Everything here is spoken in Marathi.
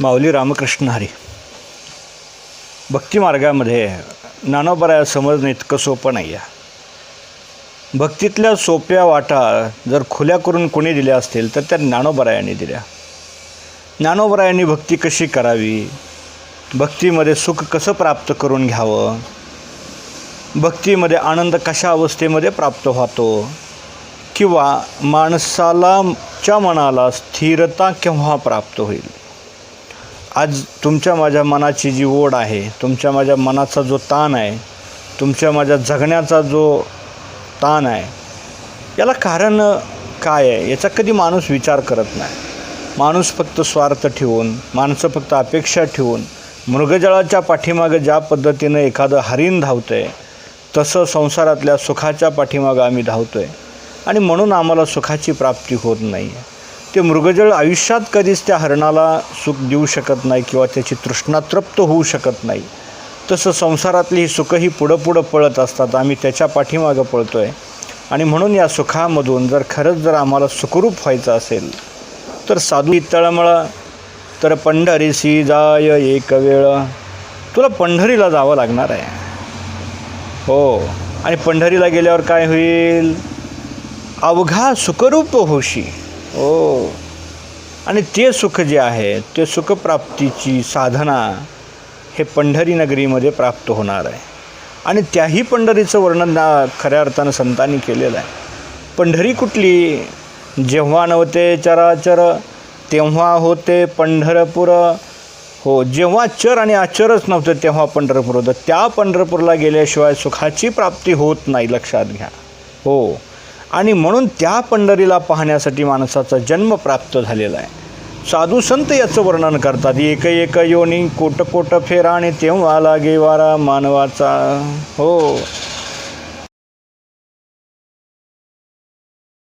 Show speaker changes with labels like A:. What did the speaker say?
A: माऊली रामकृष्ण हरी. भक्तिमार्गामध्ये नानोबराया समजणं इतकं सोपं नाही आहे. भक्तीतल्या सोप्या वाटा जर खुल्या करून कोणी दिल्या असतील तर त्या नानोबरायाने दिल्या. ज्ञानोबरायांनी भक्ती कशी करावी? भक्तीमध्ये सुख कसं प्राप्त करून घ्यावं? भक्तीमध्ये आनंद कशा अवस्थेमध्ये प्राप्त होतो? किंवा माणसाला च्या मनाला स्थिरता केव्हा प्राप्त होईल? आज तुमच्या माझ्या मनाची जी ओढ आहे तुमच्या माझ्या मनाचा जो ताण आहे तुमच्या माझ्या जगण्याचा जो ताण आहे याला कारण काय आहे? याचा कधी माणूस विचार करत नाही. माणूस फक्त स्वार्थ ठेवून माणसं फक्त अपेक्षा ठेवून मृगजळाच्या पाठीमागं ज्या पद्धतीनं एखादं हरिण धावतं आहे तसं संसारातल्या सुखाच्या पाठीमागं आम्ही धावतो आहे आणि म्हणून आम्हाला सुखाची प्राप्ती होत नाही आहे ते मृगजळ आयुष्यात कधीच त्या हरणाला सुख देऊ शकत नाही किंवा त्याची तृष्णा तृप्त होऊ शकत नाही. तसं संसारातली ही सुखं पुढं पुढं पळत असतात. आम्ही त्याच्या पाठीमागं पळतो आहे आणि म्हणून या सुखामधून जर खरंच जर आम्हाला सुखरूप व्हायचं असेल तर साधू तळमळ तर पंढरीसी जाय एक वेळ. तुला पंढरीला जावं लागणार आहे. हो. आणि पंढरीला गेल्यावर काय होईल? अवघा सुखरूप होशी. हो. आणि ते सुख जे आहे ते सुखप्राप्तीची साधना हे पंढरी नगरीमध्ये प्राप्त होणार आहे. आणि त्याही पंढरीचं वर्णन खऱ्या अर्थानं संतांनी केलेलं आहे. पंढरी कुठली? जेव्हा नव्हते चराचर तेव्हा होते पंढरपूर. हो जेव्हा चर आणि आचरच नव्हतं तेव्हा पंढरपूर होतं. त्या पंढरपूरला गेल्याशिवाय सुखाची प्राप्ती होत नाही लक्षात घ्या. हो. आणि म्हणून त्या पंढरीला पाहण्यासाठी माणसाचा जन्म प्राप्त झालेला आहे. साधू संत याचं वर्णन करतात एक एक योनी कोट कोट फेरा आणि तेव्हा लागे वारा मानवाचा. हो.